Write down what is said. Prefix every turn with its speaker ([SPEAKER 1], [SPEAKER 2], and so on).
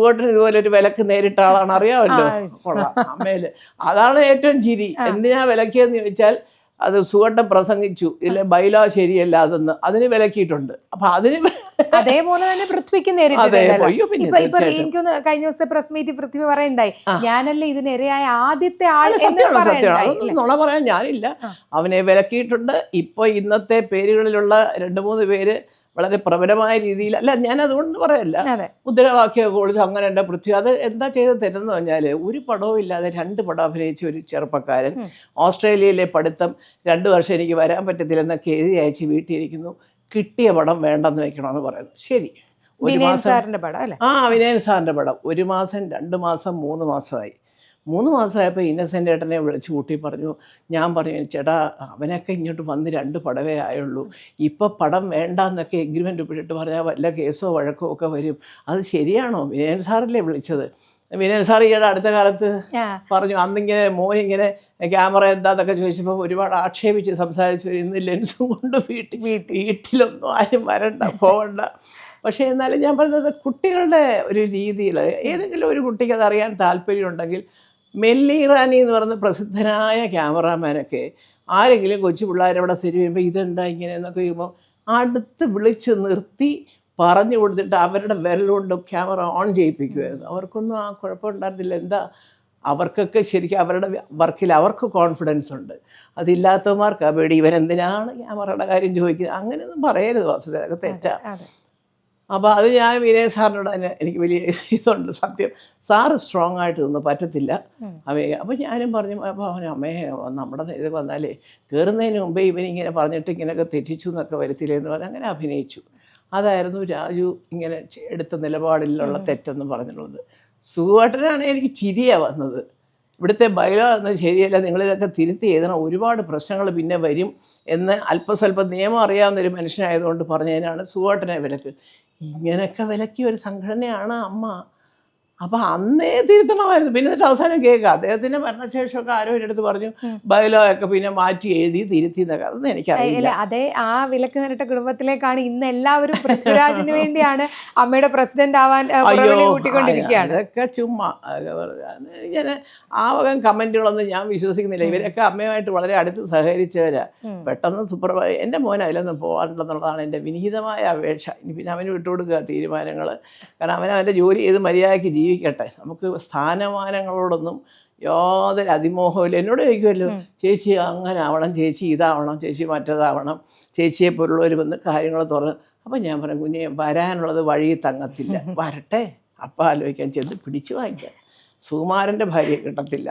[SPEAKER 1] സുഖോട്ടന് ഇതുപോലെ ഒരു വിലക്ക് നേരിട്ട ആളാണ്. അറിയാമല്ലോ. കൊള്ളാം. അമ്മയിൽ അതാണ് ഏറ്റവും ചിരി. എന്തിനാ വിലക്കിയെന്ന് ചോദിച്ചാൽ അത് സുഖട്ടം പ്രസംഗിച്ചു. ഇതിലെ ബൈലോ ശരിയല്ല അതെന്ന്. അതിന് വിലക്കിയിട്ടുണ്ട്. അപ്പൊ അതിന്
[SPEAKER 2] അതേപോലെ തന്നെ പൃഥ്വിക്ക് എനിക്കൊന്ന് കഴിഞ്ഞ ദിവസത്തെ പ്രസ് മീറ്റ് പൃഥ്വി പറയണ്ടായി. ഞാനല്ലേ ഇതിനിരയായ ആദ്യത്തെ ആൾ
[SPEAKER 1] സത്യമാണ് സത്യമാണ്? നുണ പറയാൻ ഞാനില്ല. അവനെ വിലക്കിയിട്ടുണ്ട്. ഇപ്പൊ ഇന്നത്തെ പേരുകളിലുള്ള രണ്ട് മൂന്ന് പേര് വളരെ പ്രബലമായ രീതിയിൽ അല്ല ഞാൻ അതുകൊണ്ട് പറയല്ല മുദ്രാവാക്യമൊക്കെ വിളിച്ച് അങ്ങനെ എന്റെ പൃഥ്വി. അത് എന്താ ചെയ്ത് തരുന്നത് പറഞ്ഞാൽ ഒരു പടവും ഇല്ലാതെ രണ്ട് പടം അഭിനയിച്ച ഒരു ചെറുപ്പക്കാരൻ ഓസ്ട്രേലിയയിലെ പഠിത്തം രണ്ട് വർഷം എനിക്ക് വരാൻ പറ്റത്തില്ലെന്നൊക്കെ എഴുതി അയച്ച് വീട്ടിലിരിക്കുന്നു കിട്ടിയ പടം വേണ്ടെന്ന് വെക്കണമെന്ന് പറയുന്നു. ശരി. ഒരു മാസം ആ വിനയൻ സാറിന്റെ പടം. ഒരു മാസം രണ്ട് മാസം മൂന്ന് മാസമായി. മൂന്ന് മാസമായപ്പോൾ ഇന്നസെന്റ് ഏട്ടനെ വിളിച്ച് കൂട്ടി പറഞ്ഞു. ഞാൻ പറഞ്ഞു ചേട്ടാ അവനൊക്കെ ഇങ്ങോട്ട് വന്ന് രണ്ട് പടവേ ആയുള്ളൂ. ഇപ്പം പടം വേണ്ടെന്നൊക്കെ എഗ്രിമെന്റ് ഒപ്പിട്ടിട്ട് പറഞ്ഞാൽ വല്ല കേസോ വഴക്കോ ഒക്കെ വരും. അത് ശരിയാണോ? വിനയൻ സാറല്ലേ വിളിച്ചത്? വിനയൻ സാർ ഈയിടെ അടുത്ത കാലത്ത് പറഞ്ഞു അന്നിങ്ങനെ മോനിങ്ങനെ ക്യാമറ എന്താന്നൊക്കെ ചോദിച്ചപ്പോൾ ഒരുപാട് ആക്ഷേപിച്ച് സംസാരിച്ചു. ഇന്ന് ലെൻസും കൊണ്ട് വീട്ടിൽ
[SPEAKER 2] വീട്ടിൽ
[SPEAKER 1] വീട്ടിലൊന്നും ആരും വരണ്ട പോകണ്ട പക്ഷേ എന്നാലും ഞാൻ പറഞ്ഞത് കുട്ടികളുടെ ഒരു രീതിയിൽ ഏതെങ്കിലും ഒരു കുട്ടിക്ക് അത് അറിയാൻ താല്പര്യമുണ്ടെങ്കിൽ മെല്ലി ഇറാനി എന്ന് പറയുന്ന പ്രസിദ്ധനായ ക്യാമറാമാനൊക്കെ ആരെങ്കിലും കൊച്ചു പിള്ളേരവിടെ ശരി വരുമ്പോൾ ഇതെന്താ ഇങ്ങനെ എന്നൊക്കെ ചെയ്യുമ്പോൾ അടുത്ത് വിളിച്ച് നിർത്തി പറഞ്ഞു കൊടുത്തിട്ട് അവരുടെ വിരലുകൊണ്ട് ക്യാമറ ഓൺ ചെയ്യിപ്പിക്കുമായിരുന്നു അവർക്കൊന്നും ആ കുഴപ്പമുണ്ടായിരുന്നില്ല എന്താ? അവർക്കൊക്കെ ശരിക്കും അവരുടെ വർക്കിൽ അവർക്ക് കോൺഫിഡൻസ് ഉണ്ട്. അതില്ലാത്തവന്മാർക്ക് ആ പേടി. ഇവൻ എന്തിനാണ് ക്യാമറയുടെ കാര്യം ചോദിക്കുന്നത്? അങ്ങനെയൊന്നും പറയരുത് വാസുദേവ അതൊക്കെ തെറ്റാ.
[SPEAKER 2] അതെ.
[SPEAKER 1] അപ്പോൾ അത് ഞാൻ വിനയ സാറിനോട് തന്നെ എനിക്ക് വലിയ ഇതുണ്ട് സത്യം. സാറ് സ്ട്രോങ് ആയിട്ട് നിന്ന് പറ്റത്തില്ല.
[SPEAKER 2] അമ്മയെ
[SPEAKER 1] അവയെ അപ്പോൾ ഞാനും പറഞ്ഞു അപ്പോൾ അവൻ അമ്മയെ നമ്മുടെ ഇത് വന്നാലേ കയറുന്നതിന് മുമ്പേ ഇവനിങ്ങനെ പറഞ്ഞിട്ട് ഇങ്ങനെയൊക്കെ തെറ്റിച്ചു എന്നൊക്കെ വരുത്തില്ലേ എന്ന് പറഞ്ഞ് അങ്ങനെ അഭിനയിച്ചു. അതായിരുന്നു രാജു ഇങ്ങനെ എടുത്ത നിലപാടിലുള്ള. തെറ്റെന്ന് പറഞ്ഞിട്ടുള്ളത്. സുഖമായിട്ടാണ് എനിക്ക് ചിരിയാണ് വന്നത്. ഇവിടുത്തെ ബൈലോ എന്നത് ശരിയല്ല. നിങ്ങളിതൊക്കെ തിരുത്തി എഴുതണം. ഒരുപാട് പ്രശ്നങ്ങൾ പിന്നെ വരും എന്ന് അല്പസ്വല്പം നിയമം അറിയാവുന്ന ഒരു മനുഷ്യനായതുകൊണ്ട് പറഞ്ഞതിനാണ് സുഖമായിട്ടനെ വിലക്ക്. ഇങ്ങനെയൊക്കെ വിലക്കിയ ഒരു സംഘടനയാണ് അമ്മ. അപ്പം അന്നേ തിരുത്തണമായിരുന്നു. പിന്നെ എന്നിട്ട് അവസാനം കേൾക്കുക. അദ്ദേഹത്തിന്റെ മരണശേഷമൊക്കെ ആരോ എന്റെ അടുത്ത് പറഞ്ഞു ബയലോ ഒക്കെ പിന്നെ മാറ്റി എഴുതി തിരുത്തി എന്നൊക്കെ. അതൊന്നും എനിക്കറിയില്ല.
[SPEAKER 2] അതെ ആ വിലക്ക് നേരിട്ട കുടുംബത്തിലേക്കാണ് ഇന്ന് എല്ലാവരും പൃഥ്വിരാജിന് വേണ്ടിയാണ് അമ്മയുടെ പ്രസിഡന്റ് ആവാൻ കൂട്ടിക്കൊണ്ടിരിക്കുകയാണ്.
[SPEAKER 1] അതൊക്കെ ചുമ്മാ ഞാൻ ഇങ്ങനെ ആ വകം കമന്റുകളൊന്നും ഞാൻ വിശ്വസിക്കുന്നില്ല. ഇവരൊക്കെ അമ്മയുമായിട്ട് വളരെ അടുത്ത് സഹകരിച്ചവരാ. പെട്ടെന്ന് സുപ്രഭ എന്റെ മോൻ അതിലൊന്നും പോകാറുണ്ടെന്നുള്ളതാണ് എന്റെ വിനീതമായ അപേക്ഷ. ഇനി പിന്നെ അവന് വിട്ടുകൊടുക്കുക തീരുമാനങ്ങൾ കാരണം അവൻ അവന്റെ ജോലി ചെയ്ത് മര്യാദയ്ക്ക് ജീവിക്കട്ടെ. നമുക്ക് സ്ഥാനമാനങ്ങളോടൊന്നും യാതൊരു അതിമോഹമില്ല എന്നോട് ചോദിക്കുമല്ലോ ചേച്ചി അങ്ങനെ ആവണം ചേച്ചി ഇതാവണം ചേച്ചി മറ്റേതാവണം ചേച്ചിയെ പോലുള്ളവർ വന്ന് കാര്യങ്ങൾ തുറന്ന് അപ്പം ഞാൻ പറഞ്ഞു കുഞ്ഞെ വരാനുള്ളത് വഴി തങ്ങത്തില്ല. വരട്ടെ. അപ്പം ആലോചിക്കാൻ ചെന്ന് പിടിച്ചു വാങ്ങിക്കാം. സുകുമാരന്റെ ഭാര്യ കിട്ടത്തില്ല